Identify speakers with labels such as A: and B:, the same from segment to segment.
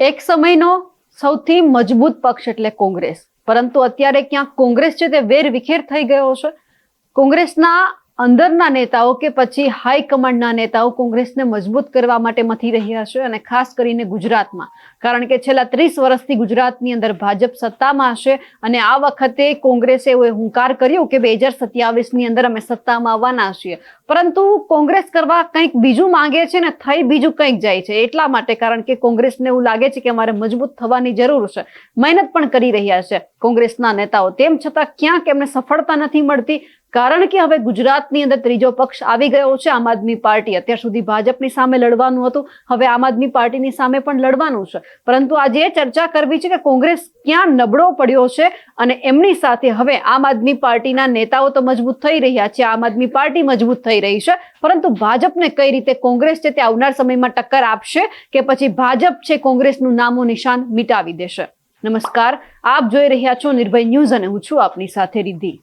A: એક સમયનો સૌથી મજબૂત પક્ષ એટલે કોંગ્રેસ. પરંતુ અત્યારે ક્યાંક કોંગ્રેસ છે તે વેર વિખેર થઈ ગયો છે કોંગ્રેસના અંદરના નેતાઓ કે પછી હાઈકમાન્ડના નેતાઓ કોંગ્રેસને મજબૂત કરવા માટે મથી રહ્યા છે અને ખાસ કરીને ગુજરાતમાં. કારણ કે છેલ્લા ત્રીસ વર્ષથી ગુજરાતની અંદર ભાજપ સત્તામાં હશે અને આ વખતે કોંગ્રેસે એવો હુંકાર કર્યો કે બે હજાર સત્યાવીસની અંદર અમે સત્તામાં આવવાના છીએ. પરંતુ કોંગ્રેસ કરવા કંઈક બીજું માંગે છે ને થઈ બીજું કંઈક જાય છે. એટલા માટે કારણ કે કોંગ્રેસને એવું લાગે છે કે અમારે મજબૂત થવાની જરૂર છે. મહેનત પણ કરી રહ્યા છે કોંગ્રેસના નેતાઓ. તેમ છતાં ક્યાંક એમને સફળતા નથી મળતી. કારણ કે હવે ગુજરાતની અંદર ત્રીજો પક્ષ આવી ગયો છે, આમ આદમી પાર્ટી. અત્યાર સુધી ભાજપની સામે લડવાનું હતું, હવે આમ આદમી પાર્ટીની સામે પણ લડવાનું છે. પરંતુ આજે એ ચર્ચા કરવી છે કે કોંગ્રેસ ક્યાં નબળો પડ્યો છે અને એમની સાથે હવે આમ આદમી પાર્ટીના નેતાઓ તો મજબૂત થઈ રહ્યા છે, આમ આદમી પાર્ટી મજબૂત થઈ રહી છે. પરંતુ ભાજપને કઈ રીતે કોંગ્રેસ છે તે આવનાર સમયમાં ટક્કર આપશે કે પછી ભાજપ છે કોંગ્રેસનું નામો નિશાન મિટાવી દેશે? નમસ્કાર, આપ જોઈ રહ્યા છો નિર્ભય ન્યૂઝ અને હું છું આપની સાથે રિદ્ધિ.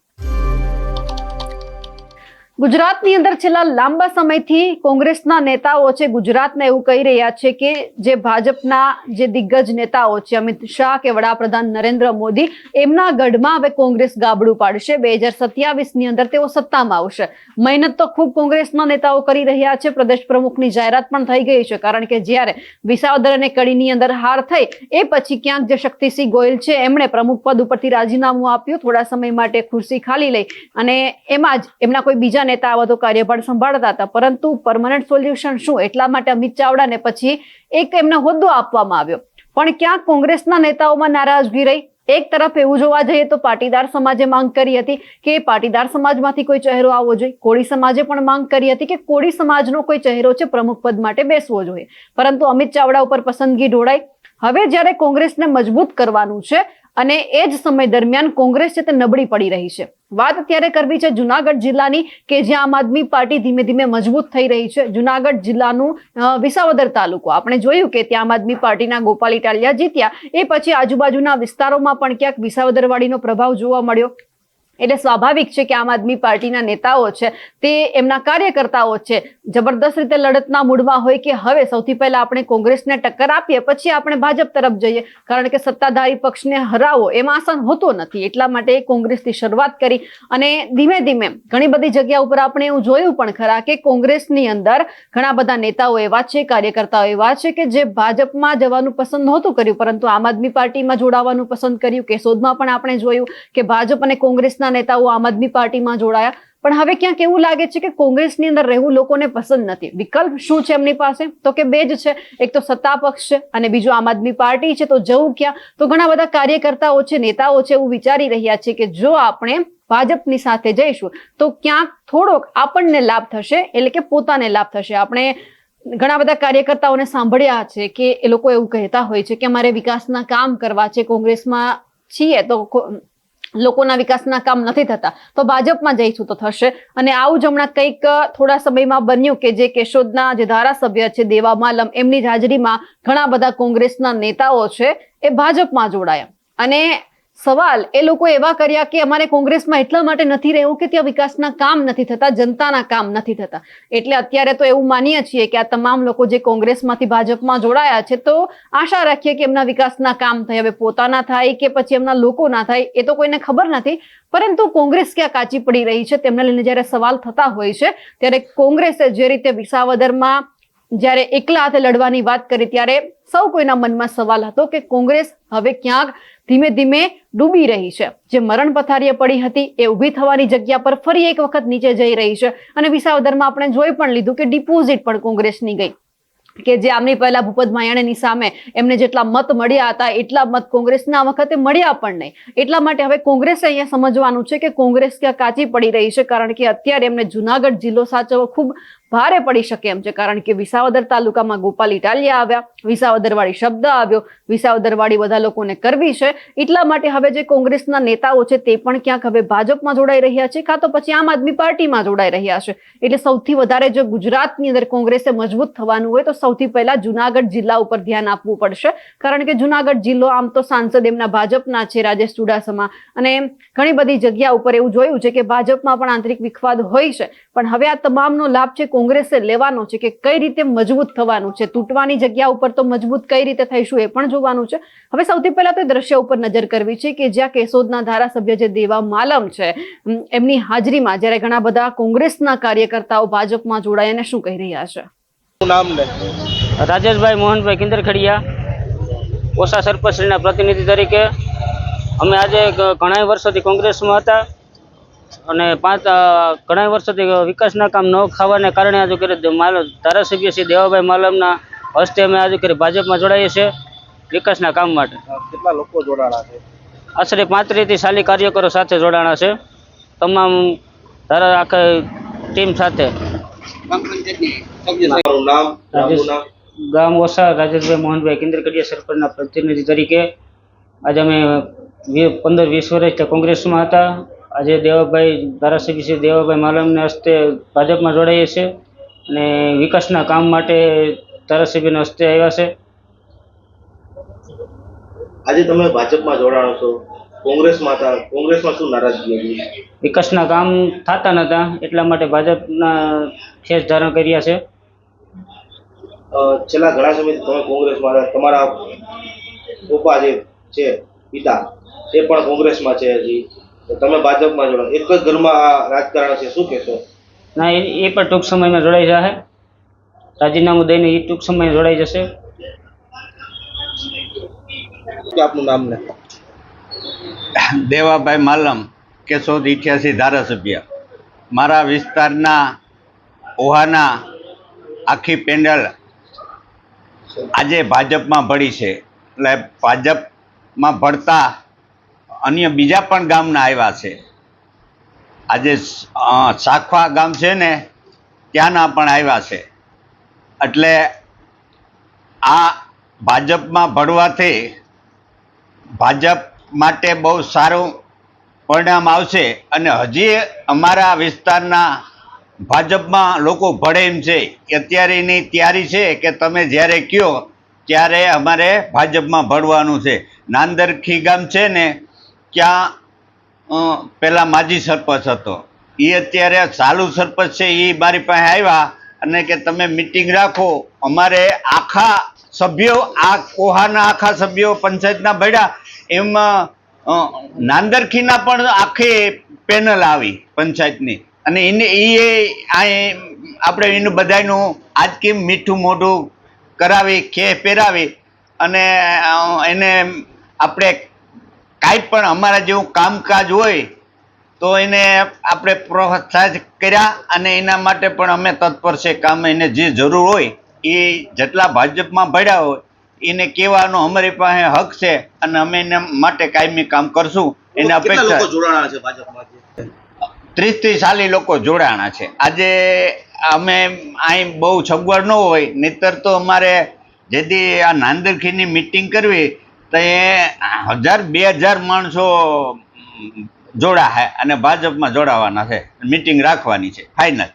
A: ગુજરાતની અંદર છેલ્લા લાંબા સમયથી કોંગ્રેસના નેતાઓ છે, ગુજરાતને એવું કહી રહ્યા છે કે જે ભાજપના જે દિગ્ગજ નેતાઓ છે, અમિત શાહ કે વડાપ્રધાન નરેન્દ્ર મોદી, એમના ગઢમાં હવે કોંગ્રેસ ગાબડું પાડશે. બે હજાર સત્યાવીસની અંદર તેઓ સત્તામાં આવશે. મહેનત તો ખૂબ કોંગ્રેસના નેતાઓ કરી રહ્યા છે. પ્રદેશ પ્રમુખની જાહેરાત પણ થઈ ગઈ છે. કારણ કે જ્યારે વિસાવદર અને કડીની અંદર હાર થઈ, એ પછી ક્યાંક જે શક્તિસિંહ ગોયલ છે, એમણે પ્રમુખ પદ ઉપરથી રાજીનામું આપ્યું. થોડા સમય માટે ખુરશી ખાલી લઈ અને એમાં જ એમના કોઈ બીજા નેતા આ કાર્યભાર સંભાળતા હતા, પરંતુ પરમનન્ટ સોલ્યુશન શું? એટલા માટે અમિત ચાવડાને પછી એક એમને હોદ્દો આપવામાં આવ્યો. પણ ક્યાંક કોંગ્રેસના નેતાઓમાં નારાજગી રહી. એક તરફ એવું જોવા જઈએ તો પાટીદાર સમાજે માંગ કરી હતી કે પાટીદાર સમાજમાંથી કોઈ ચહેરો આવવો જોઈએ. કોળી સમાજે પણ માંગ કરી હતી કે કોળી સમાજનો કોઈ ચહેરો છે પ્રમુખ પદ માટે બેસવો જોઈએ. પરંતુ અમિત ચાવડા ઉપર પસંદગી ઢોળાઈ. હવે જ્યારે કોંગ્રેસને મજબૂત કરવાનું છે અને એ જ સમય દરમિયાન કોંગ્રેસ છે તે નબળી પડી રહી છે. વાત અત્યારે કરવી છે જુનાગઢ જિલ્લાની કે જ્યાં આમ આદમી પાર્ટી ધીમે ધીમે મજબૂત થઈ રહી છે. જુનાગઢ જિલ્લાનું વિસાવદર તાલુકો. આપણે જોયું કે ત્યાં આમ આદમી પાર્ટીના ગોપાલ ઇટાલિયા જીત્યા. એ પછી આજુબાજુના વિસ્તારોમાં પણ ક્યાંક વિસાવદરવાડીનો પ્રભાવ જોવા મળ્યો. એટલે સ્વાભાવિક છે કે આમ આદમી પાર્ટીના નેતાઓ છે, તે એમના કાર્યકર્તાઓ છે. જબરદસ્ત રીતે લડતના મૂડમાં હોય કે હવે સૌથી પહેલા આપણે કોંગ્રેસને ટક્કર આપીએ, પછી આપણે ભાજપ તરફ જઈએ. કારણ કે સત્તાધારી પક્ષને હરાવો એમાં આસાન હોતો નથી. એટલા માટે કોંગ્રેસથી શરૂઆત કરી અને ધીમે ધીમે ઘણી બધી જગ્યા ઉપર આપણે એવું જોયું પણ ખરા કે કોંગ્રેસની અંદર ઘણા બધા નેતાઓ એવા છે, કાર્યકર્તાઓ એવા છે કે જે ભાજપમાં જવાનું પસંદ નહોતું કર્યું. પરંતુ આમ આદમી પાર્ટીમાં જોડાવાનું પસંદ કર્યું કેશોદમાં પણ આપણે જોયું કે ભાજપ અને કોંગ્રેસના નેતાઓ આમ આદમી પાર્ટીમાં જોડાયા. પણ હવે ક્યાંક એવું લાગે છે કે કોંગ્રેસની અંદર રહેવું લોકોને પસંદ નથી. વિકલ્પ શું છે એમની પાસે? તો કે બે જ છે. એક તો સત્તા પક્ષ છે અને બીજું આમ આદમી પાર્ટી છે. તો જવું ક્યાં? તો ઘણા બધા કાર્યકર્તાઓ છે, નેતાઓ છે એવું વિચારી રહ્યા છે કે જો આપણે ભાજપની સાથે જઈશું, તો ક્યાંક થોડોક આપણને લાભ થશે, એટલે કે પોતાને લાભ થશે. આપણે ઘણા બધા કાર્યકર્તાઓને સાંભળ્યા છે કે એ લોકો એવું કહેતા હોય છે કે અમારે વિકાસના કામ કરવા છે, કોંગ્રેસમાં છીએ, તો લોકોના વિકાસના કામ નથી થતા. તો ભાજપમાં જઈશું તો થશે. અને આવું જ હમણાં કંઈક થોડા સમયમાં બન્યું કે જે કેશોદના જે ધારાસભ્ય છે, દેવા માલમ, એમની હાજરીમાં ઘણા બધા કોંગ્રેસના નેતાઓ છે, એ ભાજપમાં જોડાયા. અને સવાલ, એ લોકો એવા કર્યા કે અમારે કોંગ્રેસમાં એટલા માટે નથી રહેવું કે ત્યાં વિકાસના કામ નથી થતા, જનતાના કામ નથી થતા. એટલે અત્યારે તો એવું માનીએ છીએ કે આ તમામ લોકો જે કોંગ્રેસમાંથી ભાજપમાં જોડાયા છે, તો આશા રાખીએ કે એમના વિકાસના કામ થાય, હવે પોતાના થાય કે પછી એમના લોકો ના થાય, એ તો કોઈને ખબર નથી. પરંતુ કોંગ્રેસ ક્યાં કાચી પડી રહી છે, તેમને લઈને જ્યારે સવાલ થતા હોય છે, ત્યારે કોંગ્રેસે જે રીતે વિસાવદરમાં જ્યારે એકલા હાથે લડવાની વાત કરી, ત્યારે સૌ કોઈના મનમાં સવાલ હતો કે કોંગ્રેસ હવે ક્યાંક ધીમે ધીમે ડૂબી રહી છે. જે મરણ પથારીએ પડી હતી એ ઊભી થવાની જગ્યા પર ફરી એક વખત નીચે જઈ રહી છે. અને વિસાવદરમાં આપણે જોઈ પણ લીધું કે ડિપોઝિટ પણ કોંગ્રેસની ગઈ. કે જે આમની પહેલા ભૂપત માયાણીની સામે એમને જેટલા મત મળ્યા હતા, એટલા મત કોંગ્રેસના વખતે મળ્યા પણ નહીં. એટલા માટે હવે કોંગ્રેસે અહીંયા સમજવાનું છે કે કોંગ્રેસ ક્યાં કાચી પડી રહી છે, કારણ કે અત્યારે એમને જુનાગઢ જિલ્લો સાચવવો ખૂબ ભારે પડી શકે એમ છે. કારણ કે વિસાવદર તાલુકામાં ગોપાલ ઇટાલિયા આવ્યા, વિસાવદરવાળી શબ્દ આવ્યો, વિસાવદરવાળી બધા લોકોને કરવી છે. એટલા માટે હવે જે કોંગ્રેસના નેતાઓ છે તે પણ ક્યાંક હવે ભાજપમાં જોડાઈ રહ્યા છે, કાં તો પછી આમ આદમી પાર્ટીમાં જોડાઈ રહ્યા છે. એટલે સૌથી વધારે જો ગુજરાતની અંદર કોંગ્રેસે મજબૂત થવાનું હોય તો સૌથી પહેલા જુનાગઢ જિલ્લા ઉપર ધ્યાન આપવું પડશે. કારણ કે જુનાગઢ જિલ્લો આમ તો સાંસદ એમના ભાજપના છે, રાજેશ ચુડાસમા. અને ઘણી બધી જગ્યા ઉપર એવું જોયું છે કે ભાજપમાં પણ આંતરિક વિખવાદ હોય છે. પણ હવે આ તમામનો લાભ છે કોંગ્રેસે લેવાનો છે કે કઈ રીતે મજબૂત થવાનું છે? તૂટવાની જગ્યા ઉપર તો મજબૂત કઈ રીતે થઈશું એ પણ જોવાનું છે. હવે સૌથી પહેલા તો એ દ્રશ્ય ઉપર નજર કરવી છે કે જ્યાં કેશોદના ધારાસભ્ય જે દેવા માલમ છે એમની હાજરીમાં જ્યારે ઘણા બધા કોંગ્રેસના કાર્યકર્તાઓ ભાજપમાં જોડાય અને શું કહી રહ્યા છે?
B: નામ
C: રાજેશભાઈ મોહનભાઈ કિંદરખડિયા ઓસા સરપંચશ્રીના પ્રતિનિધિ તરીકે. અમે આજે ઘણા વર્ષોથી કોંગ્રેસમાં હતા. અને પાંચ ઘણા વર્ષોથી વિકાસના કામ ન ખાવાને કારણે આજે કરી માલમ ધારાસભ્ય શ્રી દેવાભાઈ માલમના હસ્તે અમે આજે કરી ભાજપમાં જોડાઈએ છીએ વિકાસના કામ માટે.
B: કેટલા લોકો જોડાણા છે?
C: આશરે પાંત્રીસથી સાલી કાર્યકરો સાથે જોડાણા છે. તમામ ધારા આખા ટીમ સાથે. ગામ ઓસા રાજેશભાઈ મોહનભાઈ કેન્દ્રકડીયા સરપંચના પ્રતિનિધિ તરીકે. આજે અમે પંદર વીસ વર્ષથી કોંગ્રેસમાં હતા. આજે દેવાભાઈ ધારાસભ્ય શ્રી દેવાભાઈ માલમને હસ્તે ભાજપમાં જોડાઈએ છીએ અને વિકાસના કામ માટે ધારાસભ્યના હસ્તે આવ્યા છે.
B: આજે તમે ભાજપમાં જોડાણો છો કોંગ્રેસમાં હતા કોંગ્રેસમાં શું નારાજગી હતી?
C: વિકાસના કામ થતા નહોતા એટલા માટે ભાજપના ખેસ ધારણ કર્યા છે.
B: છેલ્લા ઘણા સમયથી તમે કોંગ્રેસમાં હતા તમારા પપ્પા જે છે પિતા એ પણ કોંગ્રેસમાં છે હજી. તો તમે ભાજપમાં જોડાણ એક જ ઘરમાં આ રાજકારણ છે. શું કહેશો?
C: ના એ એ પણ ટૂંક સમયમાં જોડાઈ જશે રાજીનામું દઈને એ ટૂંક સમયમાં જોડાઈ જશે.
B: આપનું નામ ને?
D: દેવાભાઈ માલમ કેશોદ ઇઠ્યાસી ધારાસભ્ય. મારા વિસ્તારના ઓહાના આખી પેન્ડલ આજે ભાજપમાં ભળી છે. એટલે ભાજપમાં ભળતા અન્ય બીજા પણ ગામના આવ્યા છે. આજે સાખવા ગામ છે ને, ત્યાંના પણ આવ્યા છે. એટલે આ ભાજપમાં ભળવાથી ભાજપ માટે બહુ સારું પરિણામ આવશે અને હજી અમારા વિસ્તારના ભાજપમાં લોકો ભળે એમ છે. અત્યારેની તૈયારી છે કે તમે જ્યારે કહો ત્યારે અમારે ભાજપમાં ભળવાનું છે. નાંદરખી ગામ છે ને ત્યાં પહેલાં માજી સરપંચ હતો. એ અત્યારે ચાલુ સરપંચ છે એ મારી પાસે આવ્યા અને કે તમે મિટિંગ રાખો. અમારે આખા સભ્યો, આ કોહાના આખા સભ્યો પંચાયતના ભળ્યા એમાં નાંદરખીના પણ આખી પેનલ આવી પંચાયતની. અને એને એ આપણે એનું બધાનું આજ કેમ મીઠું મોઢું કરાવી ખે પહેરાવી અને એને આપણે કાંઈ પણ અમારા જેવું કામકાજ હોય તો એને આપણે પ્રોત્સાહિત કર્યા અને એના માટે પણ અમે તત્પર છે કામ એને જે જરૂર હોય એ જેટલા ભાજપમાં ભર્યા હોય એને કહેવાનો અમારી પાસે હક છે અને અમે એના માટે કાયમી કામ કરશું. એને અપેક્ષા
B: જોડાણા છે ભાજપમાં
D: ત્રીસથી ચાલીસ લોકો જોડાણા છે. આજે અમે અહીં બહુ સગવડ ન હોય નહીતર તો અમારે જેથી આ નાંદરખીની મિટિંગ કરવી તો એ હજાર, બે હજાર માણસો જોડા છે અને ભાજપમાં જોડાવાના છે. મિટિંગ રાખવાની છે. ફાઇનલ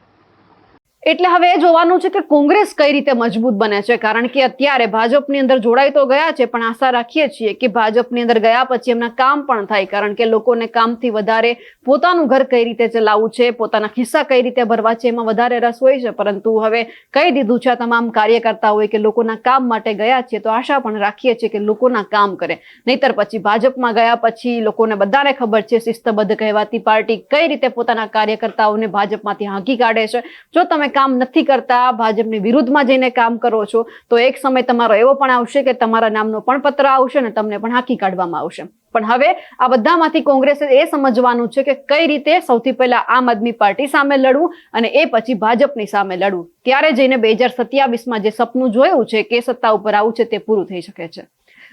A: એટલે હવે એ જોવાનું છે કે કોંગ્રેસ કઈ રીતે મજબૂત બને છે, કારણ કે અત્યારે ભાજપની અંદર જોડાઈ તો ગયા છે, પણ આશા રાખીએ છીએ કે ભાજપની અંદર ગયા પછી એમના કામ પણ થાય, કારણ કે લોકોને કામથી વધારે પોતાનું ઘર કઈ રીતે ચલાવવું છે, પોતાના ખિસ્સા કઈ રીતે ભરવા છે, એમાં વધારે રસ હોય છે, પરંતુ હવે કહી દીધું છે તમામ તમામ હોય કે લોકોના કામ માટે ગયા છે, તો આશા પણ રાખીએ છીએ કે લોકોના કામ કરે. નહીતર પછી ભાજપમાં ગયા પછી લોકોને બધાને ખબર છે, શિસ્તબદ્ધ કહેવાતી પાર્ટી કઈ રીતે પોતાના કાર્યકર્તાઓને ભાજપમાંથી હાંકી કાઢે છે. જો કામ નથી કરતા, ભાજપની વિરુદ્ધમાં જઈને કામ કરો છો, તો એક સમય તમારો એવો પણ આવશે કે તમારા નામનો પણ પત્ર આવશે ને તમને પણ હાંકી કાઢવામાં આવશે. પણ હવે આ બધામાંથી કોંગ્રેસે એ સમજવાનું છે કે કઈ રીતે સૌથી પહેલા આમ આદમી પાર્ટી સામે લડવું અને એ પછી ભાજપની સામે લડવું. ત્યારે જઈને બે હજાર સત્યાવીસમાં જે સપનું જોયું છે કે સત્તા ઉપર આવું છે તે પૂરું થઈ શકે છે.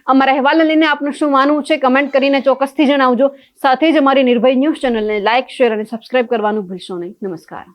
A: અમારા અહેવાલને લઈને આપનું શું માનવું છે કમેન્ટ કરીને ચોક્કસથી જણાવજો. સાથે જ અમારી નિર્ભય ન્યૂઝ ચેનલને લાઇક શેર અને સબસ્ક્રાઇબ કરવાનું ભૂલશો નહીં. નમસ્કાર.